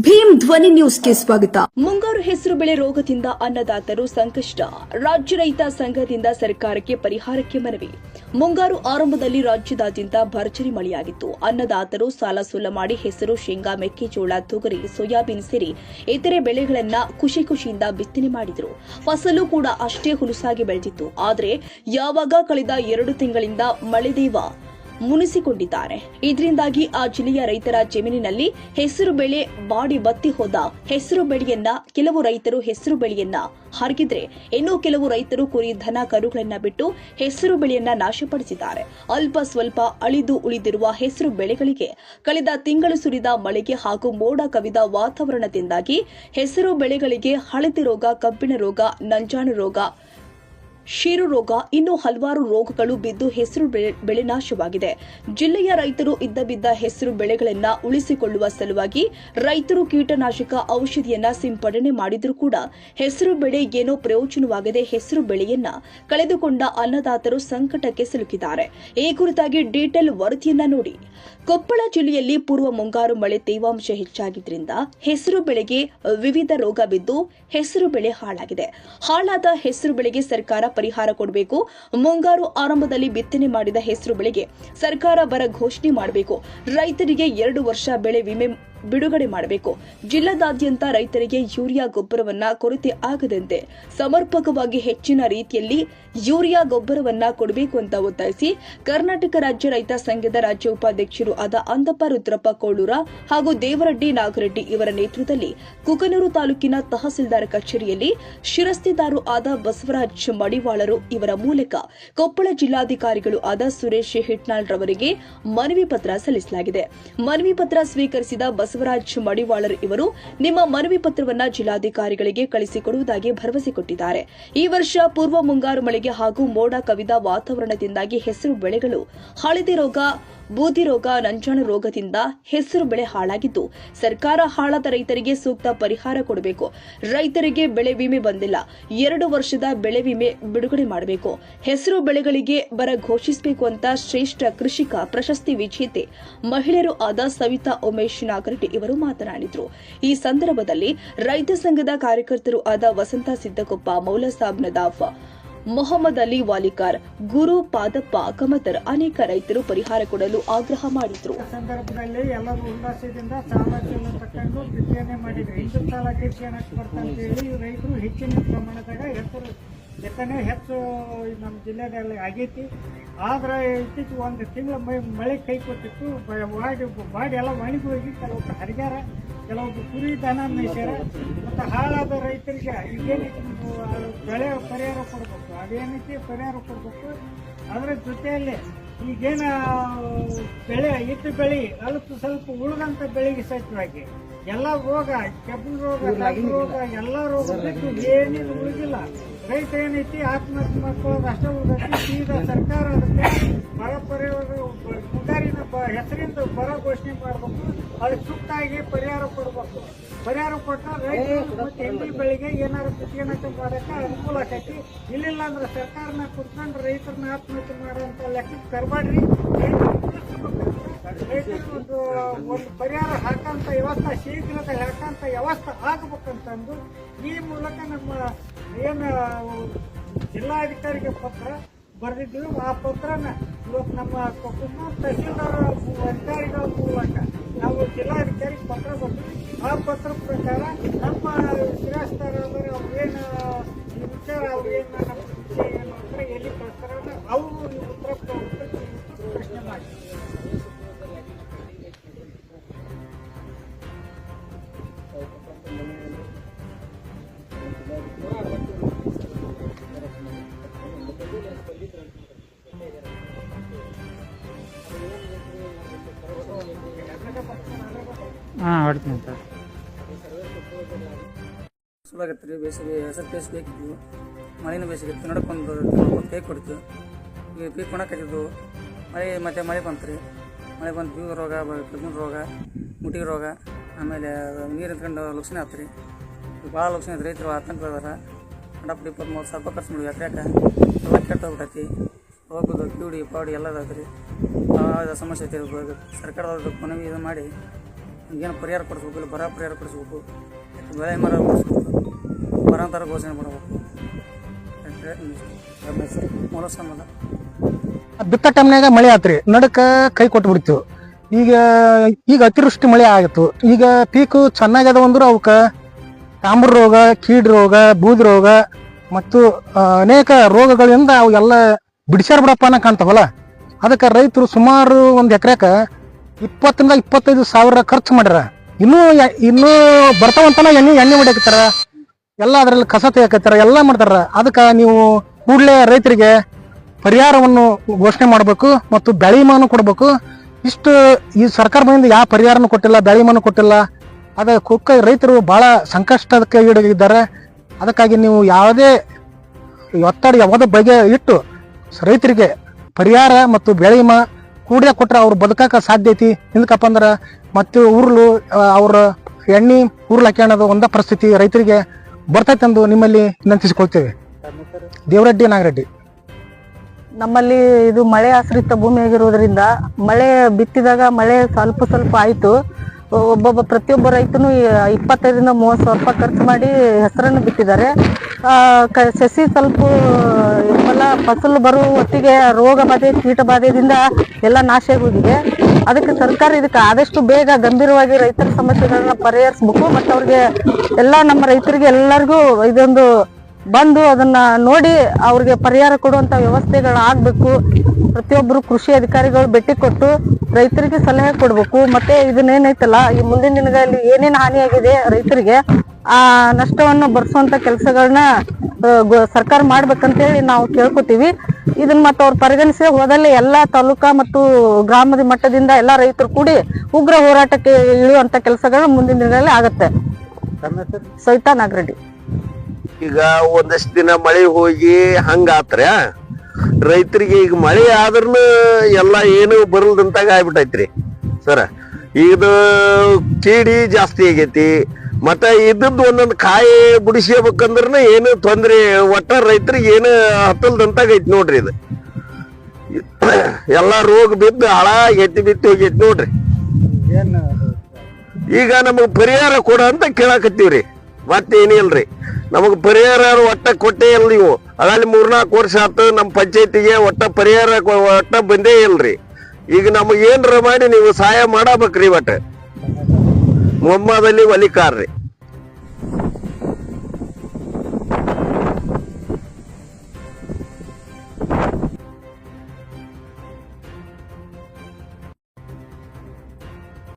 ಭೀಮ್ ಧ್ವನಿ ನ್ಯೂಸ್ಗೆ ಸ್ವಾಗತ. ಮುಂಗಾರು ಹೆಸರು ಬೆಳೆ ರೋಗದಿಂದ ಅನ್ನದಾತರು ಸಂಕಷ್ಟ. ರಾಜ್ಯ ರೈತ ಸಂಘದಿಂದ ಸರ್ಕಾರಕ್ಕೆ ಪರಿಹಾರಕ್ಕೆ ಮನವಿ. ಮುಂಗಾರು ಆರಂಭದಲ್ಲಿ ರಾಜ್ಯದಾದ್ಯಂತ ಭರ್ಜರಿ ಮಳೆಯಾಗಿತ್ತು. ಅನ್ನದಾತರು ಸಾಲ ಸೂಲ ಮಾಡಿ ಹೆಸರು, ಶೇಂಗಾ, ಮೆಕ್ಕೆಜೋಳ, ತೊಗರಿ, ಸೋಯಾಬೀನ್ ಸೇರಿ ಇತರೆ ಬೆಳೆಗಳನ್ನ ಖುಷಿ ಖುಷಿಯಿಂದ ಬಿತ್ತನೆ ಮಾಡಿದರು. ಫಸಲು ಕೂಡ ಅಷ್ಟೇ ಹುಲುಸಾಗಿ ಬೆಳೆದಿತ್ತು. ಆದರೆ ಯಾವಾಗ ಕಳೆದ ಎರಡು ತಿಂಗಳಿಂದ ಮಳೆದೇವ ಮುನಿಸಿಕೊಂಡಿದ್ದಾರೆ. ಇದರಿಂದಾಗಿ ಆ ಜಿಲ್ಲೆಯ ರೈತರ ಜಮೀನಿನಲ್ಲಿ ಹೆಸರು ಬೆಳೆ ಬಾಡಿ ಬತ್ತಿ ಹೋದ ಹೆಸರು ಬೆಳೆಯನ್ನ ಕೆಲವು ರೈತರು ಹೆಸರು ಬೆಳೆಯನ್ನ ಹರಗಿದ್ರೆ ಇನ್ನೂ ಕೆಲವು ರೈತರು ಕುರಿ ದನ ಕರುಗಳನ್ನ ಬಿಟ್ಟು ಹೆಸರು ಬೆಳೆಯನ್ನ ನಾಶಪಡಿಸಿದ್ದಾರೆ. ಅಲ್ಪ ಸ್ವಲ್ಪ ಅಳಿದು ಉಳಿದಿರುವ ಹೆಸರು ಬೆಳೆಗಳಿಗೆ ಕಳೆದ ತಿಂಗಳು ಸುರಿದ ಮಳೆಗೆ ಹಾಗೂ ಮೋಡ ಕವಿದ ವಾತಾವರಣದಿಂದಾಗಿ ಹೆಸರು ಬೆಳೆಗಳಿಗೆ ಹಳದಿ ರೋಗ ಕಬ್ಬಿಣ ರೋಗ, ನಂಜಾಣು ರೋಗ ಕ್ಷೀರು ರೋಗ, ಇನ್ನೂ ಹಲವಾರು ರೋಗಗಳು ಬಿದ್ದು ಹೆಸರು ಬೆಳೆ ನಾಶವಾಗಿದೆ. ಜಿಲ್ಲೆಯ ರೈತರು ಇದ್ದ ಬಿದ್ದ ಹೆಸರು ಬೆಳೆಗಳನ್ನ ಉಳಿಸಿಕೊಳ್ಳುವ ಸಲುವಾಗಿ ರೈತರು ಕೀಟನಾಶಕ ಔಷಧಿಯನ್ನ ಸಿಂಪಡಣೆ ಮಾಡಿದರೂ ಕೂಡ ಹೆಸರು ಬೆಳೆ ಏನೋ ಪ್ರಯೋಜನವಾಗದೆ ಹೆಸರು ಬೆಳೆಯನ್ನ ಕಳೆದುಕೊಂಡ ಅನ್ನದಾತರು ಸಂಕಟಕ್ಕೆ ಸಿಲುಕಿದ್ದಾರೆ. ಈ ಕುರಿತಾಗಿ ಡೀಟೇಲ್ ವರದಿಯನ್ನ ನೋಡಿ. ಕೊಪ್ಪಳ ಜಿಲ್ಲೆಯಲ್ಲಿ ಪೂರ್ವ ಮುಂಗಾರು ಮಳೆ ತೇವಾಂಶ ಹೆಚ್ಚಾಗಿದ್ದರಿಂದ ಹೆಸರು ಬೆಳೆಗೆ ವಿವಿಧ ರೋಗ ಬಿದ್ದು ಹೆಸರು ಬೆಳೆ ಹಾಳಾಗಿದೆ. ಹಾಳಾದ ಹೆಸರು ಬೆಳೆಗೆ ಸರ್ಕಾರ ಪರಿಹಾರ ಕೊಡಬೇಕು. ಮುಂಗಾರು ಆರಂಭದಲ್ಲಿ ಬಿತ್ತನೆ ಮಾಡಿದ ಹೆಸರು ಬೆಳೆಗೆ ಸರ್ಕಾರ ಬರ ಘೋಷಣೆ ಮಾಡಬೇಕು. ರೈತರಿಗೆ ಎರಡು ವರ್ಷ ಬೆಳೆ ವಿಮೆ ಬಿಡುಗಡೆ ಮಾಡಬೇಕು. ಜಿಲ್ಲಾದಾದ್ಯಂತ ರೈತರಿಗೆ ಯೂರಿಯಾ ಗೊಬ್ಬರವನ್ನ ಕೊರತೆ ಆಗದಂತೆ ಸಮರ್ಪಕವಾಗಿ ಹೆಚ್ಚಿನ ರೀತಿಯಲ್ಲಿ ಯೂರಿಯಾ ಗೊಬ್ಬರವನ್ನ ಕೊಡಬೇಕು ಅಂತ ಒತ್ತಾಯಿಸಿ ಕರ್ನಾಟಕ ರಾಜ್ಯ ರೈತ ಸಂಘದ ರಾಜ್ಯ ಉಪಾಧ್ಯಕ್ಷರು ಆದ ಅಂದಪ್ಪ ರುದ್ರಪ್ಪ ಕೋಳೂರ ಹಾಗೂ ದೇವರೆಡ್ಡಿ ನಾಗರೆಡ್ಡಿ ಇವರ ನೇತೃತ್ವದಲ್ಲಿ ಕುಕನೂರು ತಾಲೂಕಿನ ತಹಸೀಲ್ದಾರ್ ಕಚೇರಿಯಲ್ಲಿ ಶಿರಸ್ತಿದಾರು ಆದ ಬಸವರಾಜ್ ಮಡಿವಾಳರು ಇವರ ಮೂಲಕ ಕೊಪ್ಪಳ ಜಿಲ್ಲಾಧಿಕಾರಿಗಳು ಆದ ಸುರೇಶ್ ಹಿಟ್ನಾಳ್ ರವರಿಗೆ ಮನವಿ ಪತ್ರ ಸಲ್ಲಿಸಲಾಗಿದೆ. ಮನವಿ ಪತ್ರ ಸ್ವೀಕರಿಸಿದ ಬಸವರಾಜ್ ಮಡಿವಾಳರ್ ಇವರು ನಿಮ್ಮ ಮನವಿ ಪತ್ರವನ್ನ ಜಿಲ್ಲಾಧಿಕಾರಿಗಳಿಗೆ ಕಳಿಸಿಕೊಡುವುದಾಗಿ ಭರವಸೆ ಕೊಟ್ಟಿದ್ದಾರೆ. ಈ ವರ್ಷ ಪೂರ್ವ ಮುಂಗಾರು ಮಳೆಗೆ ಹಾಗೂ ಮೋಡ ಕವಿದ ವಾತಾವರಣದಿಂದಾಗಿ ಹೆಸರು ಬೆಳೆಗಳು, ಹಳದಿ ರೋಗ ಬೂದಿ ರೋಗ ನಂಜಾಣ ರೋಗದಿಂದ ಹೆಸರು ಬೆಳೆ ಹಾಳಾಗಿದ್ದು, ಸರ್ಕಾರ ಹಾಳಾದ ರೈತರಿಗೆ ಸೂಕ್ತ ಪರಿಹಾರ ಕೊಡಬೇಕು. ರೈತರಿಗೆ ಬೆಳೆ ವಿಮೆ ಬಂದಿಲ್ಲ. ಎರಡು ವರ್ಷದ ಬೆಳೆ ವಿಮೆ ಬಿಡುಗಡೆ ಮಾಡಬೇಕು. ಹೆಸರು ಬೆಳೆಗಳಿಗೆ ಬರ ಘೋಷಿಸಬೇಕು ಅಂತ ಶ್ರೇಷ್ಠ ಕೃಷಿಕ ಪ್ರಶಸ್ತಿ ವಿಜೇತೆ, ಮಹಿಳೆಯರು ಆದ ಸವಿತಾ ಉಮೇಶ್ ನಾಗರೆಡ್ಡಿ ಇವರು ಮಾತನಾಡಿದರು. ಈ ಸಂದರ್ಭದಲ್ಲಿ ರೈತ ಸಂಘದ ಕಾರ್ಯಕರ್ತರು ಆದ ವಸಂತ ಸಿದ್ದಕೊಪ್ಪ, ಮೌಲಸಾಬ್ ನದಾಫ್ ಮೊಹಮ್ಮದ್ ಅಲಿ ವಾಲಿಕಾರ್, ಗುರು ಪಾದಪ್ಪ ಕಮತರ್ ಅನೇಕ ರೈತರು ಪರಿಹಾರ ಕೊಡಲು ಆಗ್ರಹ ಮಾಡಿದ್ರು. ಸಂದರ್ಭದಲ್ಲಿ ಎಲ್ಲರೂ ಉಲ್ಲಾಸದಿಂದ ಸಾಮರ್ಥ್ಯವನ್ನು ತಕೊಂಡು ಬಿತ್ತನೆ ಮಾಡಿದ್ರು. ಹಿಂದಿನ ಸಾಲ ಕೃಷಿ ಬರ್ತಂತ ಹೇಳಿ ರೈತರು ಹೆಚ್ಚಿನ ಪ್ರಮಾಣದಾಗ ಹೆಸರು ಬಿತ್ತನೆ ಹೆಚ್ಚು ನಮ್ಮ ಜಿಲ್ಲೆಯಲ್ಲಿ ಆಗೈತಿ. ಆದ್ರೆ ಇತ್ತೀಚೆಗೆ ಒಂದು ತಿಂಗಳ ಮಳೆ ಕೈ ಕೊಟ್ಟಿತ್ತು. ಮಾಡಿ ಬಾಡಿ ಎಲ್ಲ ಒಣಗಿ ಹೋಗಿ ಕೆಲವೊಬ್ಬರು ಹರಿಗ್ಯಾರ ಕೆಲವೊಬ್ಬರು ಕುರಿ ದನ ಮೇಯ್ಸ್ಯಾರ. ಮತ್ತು ಹಾಳಾದ ರೈತರಿಗೆ ಈಗೇನೈತಿ ನೀವು ಬೆಳೆ ಪರಿಹಾರ ಕೊಡಬೇಕು. ಅದೇನೈತಿ ಪರಿಹಾರ ಕೊಡಬೇಕು? ಅದರ ಜೊತೆಯಲ್ಲಿ ಈಗೇನ ಬೆಳೆ ಇಟ್ಟು ಬೆಳೆ ಅಲ್ಪ ಸ್ವಲ್ಪ ಉಳಿದಂತ ಬೆಳೆಗೆ ಸಹಿತವಾಗಿ ಎಲ್ಲ ರೋಗ ಕೆಬ್ಬು ರೋಗ ರೋಗ ಎಲ್ಲ ರೋಗ ಬಿಟ್ಟು ಏನೇನು ಉಳಿದಿಲ್ಲ. ರೈತ ಏನೈತಿ ಆತ್ಮಹತ್ಯೆ ಮಾಡ್ಕೊಳ್ಳೋದು ಅಷ್ಟೇ ಉಳಿದೈತಿ ಸರ್ಕಾರ ಅದಕ್ಕೆ ಬರ ಪರಿಹಾರ ಹೆಸರಿಂದ ಬರ ಘೋಷಣೆ ಮಾಡಬೇಕು. ಅದಕ್ಕೆ ಸೂಕ್ತಾಗಿ ಪರಿಹಾರ ಕೊಡಬೇಕು. ಪರಿಹಾರ ಕೊಟ್ಟ ರೈತರು ಮತ್ತೆ ಎಣ್ಣೆ ಬೆಳೆಗೆ ಏನಾದ್ರು ಮಾಡಕ್ಕೆ ಅನುಕೂಲ ಆಕೈತಿ. ಇಲ್ಲಿಲ್ಲ ಅಂದ್ರೆ ಸರ್ಕಾರನ ಕುತ್ಕೊಂಡು ರೈತರನ್ನ ಆತ್ಮಹತ್ಯೆ ಮಾಡುವಂತ ಲೆಕ್ಕಕ್ಕೆ ತರಬೇಡ್ರಿ. ರೈತರಿಗೆ ಒಂದು ಒಂದು ಪರಿಹಾರ ಹಾಕಂತ ವ್ಯವಸ್ಥೆ ಶೀಘ್ರದಲ್ಲಿ ಹಾಕಂತ ವ್ಯವಸ್ಥೆ ಆಗಬೇಕಂತಂದು ಈ ಮೂಲಕ ನಮ್ಮ ಏನು ಜಿಲ್ಲಾಧಿಕಾರಿಗೆ ಪತ್ರ ಬರೆದಿದ್ದೀವಿ ಆ ಪತ್ರನ ಇವತ್ತು ನಮ್ಮ ಕುಟುಂಬ ತಹಸೀಲ್ದಾರ್ ಅಧಿಕಾರಿಗಳ ಮೂಲಕ ನಾವು ಜಿಲ್ಲಾಧಿಕಾರಿಗೆ ಪತ್ರ ಬರ್ತೀವಿ ಆ ಪತ್ರ ಪ್ರಕಾರ ನಮ್ಮ ಶಿರಾಸ್ತಾರವರು ಹಾಂ ಅಂತ. ಸುಳ್ಳಾಗತ್ತೆ ರೀ, ಬೇಸಿಗೆ ಹೆಸರು ಪೇಸ್ ಬೇಕಿದ್ವು ಮಳೆನೂ ಬೇಸಿಗೆ ನಡಕ್ಕೆ ಒಂದು ತಿಂಗಳು ಕೈ ಕೊಡ್ತು. ಈಗ ಪೀಕ್ ಕೊಣಕತ್ತಿದ್ವು ಮಳೆ, ಮತ್ತೆ ಮಳೆ ಬಂತು ರೀ. ಮಳೆ ಬಂತು, ಬೀಗ ರೋಗ ಕಬ್ಬಿನ ರೋಗ ಮುಟ್ಟಿಗೆ ರೋಗ, ಆಮೇಲೆ ನೀರು ನಿಂತ್ಕೊಂಡು ಲಕ್ಷಣ ಆಯ್ತು ರೀ. ಭಾಳ ಲಕ್ಷಣ ಐತೆ ರೈತರು ಆತಂಕ ಅದಾರ. ಇಪ್ಪತ್ತು ಮೂವತ್ತು ಸಾವಿರ ರೂಪಾಯಿ ಖರ್ಚು ಮಾಡಿ ಎಕರೆಕ ಎಲ್ಲ ಕೆಟ್ಟ ಹೋಗ್ಬಿಟ್ಟೈತಿ ರೋಗದ ಕಿವುಡಿ, ಪಾವಡಿ ಎಲ್ಲ ಭಾಳ ಸಮಸ್ಯೆ ಐತಿ, ಸರ್ಕಾರದವ್ರದ್ದು ಮನವಿ ಇದು ಮಾಡಿ. ಈಗೇನು ಪರಿಹಾರ ಕೊಡಿಸ್ಬೇಕು ಇಲ್ಲ, ಬರ ಪರಿಹಾರ ಕೊಡಿಸ್ಬೇಕು. ಬೆಳೆ ಮರ ಕೊಡಿಸ್ಬೇಕು ಬರ ಥರ ಘೋಷಣೆ ಮಾಡಬೇಕು. ಮೂಲ ಸಂಬಂಧ ಬಿತ್ತ ಟೈಮ್ನಾಗ ಮಳೆ ಆತ್ರಿ, ನಡಕ ಕೈ ಕೊಟ್ಟು ಬಿಡ್ತೀವಿ ಈಗ ಈಗ ಅತಿವೃಷ್ಟಿ ಮಳೆ ಆಗಿತ್ತು. ಈಗ ಪೀಕು ಚೆನ್ನಾಗ್ಯದ ಅಂದ್ರೆ ಅವಕ್ಕ ತಾಮ್ರ ರೋಗ, ಕೀಡ್ ರೋಗ, ಬೂದ್ ರೋಗ ಮತ್ತು ಅನೇಕ ರೋಗಗಳಿಂದ ಅವೆಲ್ಲ ಬಿಡಿಸ್ಯಾರ ಬಿಡಪ್ಪ ಅನ್ನ ಕಾಣ್ತಾವಲ್ಲ? ಅದಕ್ಕೆ ರೈತರು ಸುಮಾರು ಒಂದು ಎಕರೆಕ ಇಪ್ಪತ್ತರಿಂದ ಇಪ್ಪತ್ತೈದು ಸಾವಿರ ಖರ್ಚು ಮಾಡ್ಯಾರ. ಇನ್ನೂ ಇನ್ನೂ ಬರ್ತಾವಂತನ ಎಣ್ಣೆ ಎಣ್ಣೆ ಹೊಡಿಯಾಕತ್ತಾರ. ಎಲ್ಲ ಅದರಲ್ಲಿ ಕಸ ತೆಗಿಯಕತ್ತಾರ, ಎಲ್ಲ ಮಾಡ್ತಾರ. ಅದಕ್ಕೆ ನೀವು ಕೂಡಲೇ ರೈತರಿಗೆ ಪರಿಹಾರವನ್ನು ಘೋಷಣೆ ಮಾಡಬೇಕು ಮತ್ತು ಬೆಳೆ ಕೊಡಬೇಕು. ಇಷ್ಟು ಈ ಸರ್ಕಾರ ಬಂದಿಂದ ಯಾವ ಪರಿಹಾರನೂ ಕೊಟ್ಟಿಲ್ಲ ಬೆಳೆ ವಿಮಾನ ಕೊಟ್ಟಿಲ್ಲ. ಅದ ಕುಕ್ಕ ರೈತರು ಬಹಳ ಸಂಕಷ್ಟಕ್ಕೆ ಈಡಾಗಿದ್ದಾರೆ. ಅದಕ್ಕಾಗಿ ನೀವು ಯಾವುದೇ ಒತ್ತಡ ಯಾವುದೇ ಬಗೆ ಇಟ್ಟು ರೈತರಿಗೆ ಪರಿಹಾರ ಮತ್ತು ಬೆಳೆ ಕೂಡಲೇ ಕೊಟ್ರೆ ಅವ್ರು ಬದುಕಾಕ ಸಾಧ್ಯ ಐತಿ. ಹಿಂದಕಪ್ಪ ಅಂದ್ರೆ ಮತ್ತೆ ಉರುಳು ಅವ್ರ ಎಣ್ಣೆ ಉರುಳು ಹಾಕ್ಯಣದು ಒಂದ ಪರಿಸ್ಥಿತಿ. ರೈತರಿಗೆ ಬರ್ತೈತೆ ಎಂದು ನಿಮ್ಮಲ್ಲಿ ವಿನಂತಿಸಿಕೊಳ್ತೇವೆ. ದೇವರೆಡ್ಡಿ ನಾಗರೆಡ್ಡಿ. ನಮ್ಮಲ್ಲಿ ಇದು ಮಳೆ ಆಶ್ರಿತ ಭೂಮಿ ಆಗಿರೋದ್ರಿಂದ ಮಳೆ ಬಿತ್ತಿದಾಗ ಮಳೆ ಸ್ವಲ್ಪ ಸ್ವಲ್ಪ ಆಯ್ತು. ಒಬ್ಬೊಬ್ಬ ಪ್ರತಿಯೊಬ್ಬ ರೈತನು ಇಪ್ಪತ್ತೈದರಿಂದ ಮೂವತ್ತು ಸಾವಿರ ರೂಪಾಯಿ ಖರ್ಚು ಮಾಡಿ ಹೆಸರನ್ನು ಬಿತ್ತಿದ್ದಾರೆ. ಆ, ಸಸಿ ಸ್ವಲ್ಪ ಫಲ ಫಸಲು ಬರುವ ಹೊತ್ತಿಗೆ ರೋಗ ಬಾಧೆ, ಕೀಟ ಬಾಧೆಯಿಂದ ಎಲ್ಲ ನಾಶ ಆಗೋಗಿದೆ. ಅದಕ್ಕೆ ಸರ್ಕಾರ ಇದಕ್ಕೆ ಆದಷ್ಟು ಬೇಗ ಗಂಭೀರವಾಗಿ ರೈತರ ಸಮಸ್ಯೆಗಳನ್ನ ಪರಿಹರಿಸ್ಬೇಕು. ಮತ್ತು ಅವ್ರಿಗೆ ಎಲ್ಲ ನಮ್ಮ ರೈತರಿಗೆ ಎಲ್ಲರಿಗೂ ಇದೊಂದು ಬಂದು ಅದನ್ನ ನೋಡಿ ಅವ್ರಿಗೆ ಪರಿಹಾರ ಕೊಡುವಂತ ವ್ಯವಸ್ಥೆಗಳು ಆಗಬೇಕು ಪ್ರತಿಯೊಬ್ಬರು ಕೃಷಿ ಅಧಿಕಾರಿಗಳು ಭೇಟಿ ಕೊಟ್ಟು ರೈತರಿಗೆ ಸಲಹೆ ಕೊಡಬೇಕು. ಮತ್ತೆ ಇದನ್ನೇನೈತಲ್ಲ, ಈ ಮುಂದಿನ ದಿನಗಳಲ್ಲಿ ಏನೇನು ಹಾನಿಯಾಗಿದೆ ರೈತರಿಗೆ, ಆ ನಷ್ಟವನ್ನು ಬರೆಸುವಂಥ ಕೆಲಸಗಳನ್ನ ಸರ್ಕಾರ ಮಾಡ್ಬೇಕಂತೇಳಿ ನಾವು ಕೇಳ್ಕೊತೀವಿ. ಇದನ್ನ ಮತ್ತೆ ಅವ್ರು ಪರಿಗಣಿಸಿ ಹೋದಲ್ಲಿ ಎಲ್ಲಾ ತಾಲೂಕಾ ಮತ್ತು ಗ್ರಾಮದ ಮಟ್ಟದಿಂದ ಎಲ್ಲಾ ರೈತರು ಕೂಡಿ ಉಗ್ರ ಹೋರಾಟಕ್ಕೆ ಇಳಿಯುವಂತ ಕೆಲಸಗಳು ಮುಂದಿನ ದಿನಗಳಲ್ಲಿ ಆಗತ್ತೆ. ಸವಿತಾ ನಾಗರೆಡ್ಡಿ. ಈಗ ಒಂದಷ್ಟು ದಿನ ಮಳೆ ಹೋಗಿ ಹಂಗಾತ್ರ ರೈತರಿಗೆ ಈಗ ಮಳೆ ಆದ್ರೂ ಎಲ್ಲ ಏನು ಬರಲ್ದಂತಾಗ ಆಗ್ಬಿಟ್ಟೈತ್ರಿ ಸರ ಇದು ಕೀಡಿ ಜಾಸ್ತಿ ಆಗೈತಿ ಮತ್ತ ಇದ್ದದ್ದು ಒಂದೊಂದು ಕಾಯಿ ಬಿಡಿಸ್ಕೋಬೇಕಂದ್ರ ಏನು ತೊಂದರೆ ಒಟ್ಟ ರೈತರಿಗೆ ಏನು ಹತ್ತಲ್ದಂತಾಗೈತಿ ನೋಡ್ರಿ ಇದು. ಎಲ್ಲಾ ರೋಗ ಬಿದ್ದು ಹಳ ಎತ್ತಿ ಬಿತ್ತಿ ಹೋಗೈತಿ ನೋಡ್ರಿ. ಈಗ ನಮಗೆ ಪರಿಹಾರ ಕೊಡ ಅಂತ ಕೇಳಾಕತ್ತೀವ್ರಿ. ಮತ್ತೇನಿಲ್ರಿ ನಮಗೆ ಪರಿಹಾರ ಒಟ್ಟ ಕೊಟ್ಟೇ ಇಲ್ಲ ನೀವು. ಅದಲ್ಲಿ ಮೂರ್ನಾಲ್ಕು ವರ್ಷ ಆತು ನಮ್ಮ ಪಂಚಾಯತಿಗೆ ಒಟ್ಟ ಪರಿಹಾರ ಒಟ್ಟ ಬಂದೇ ಇಲ್ರಿ. ಈಗ ನಮಗೆ ಏನ್ರ ಮಾಡಿ ನೀವು ಸಹಾಯ ಮಾಡಬೇಕ್ರಿ ಒಟ್ಟ. ಮೊಮ್ಮದಲ್ಲಿ ಒಲಿಕಾರ್ರಿ.